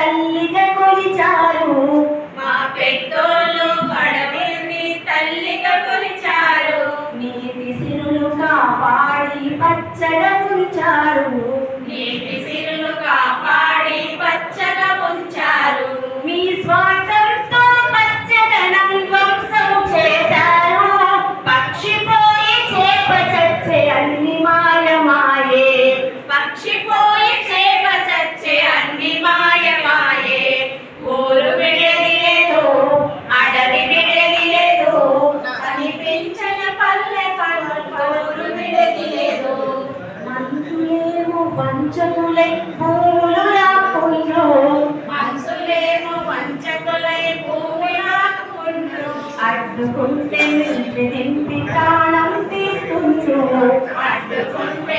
తల్లిన కొలిచారు. మా పెద్దోళ్ళు పడవని తల్లిగా కొలిచారు. నీటి సిరులు కాపాడి పచ్చడ ఉంచారు నీటి వంచకులై పూలులా పుండ్రు మనసులేమో వంచకులై పూలా పుండ్రు అడ్డుకుంటే నింపి నింపి ప్రాణం తీసుకుంటు అడ్డుకుంటే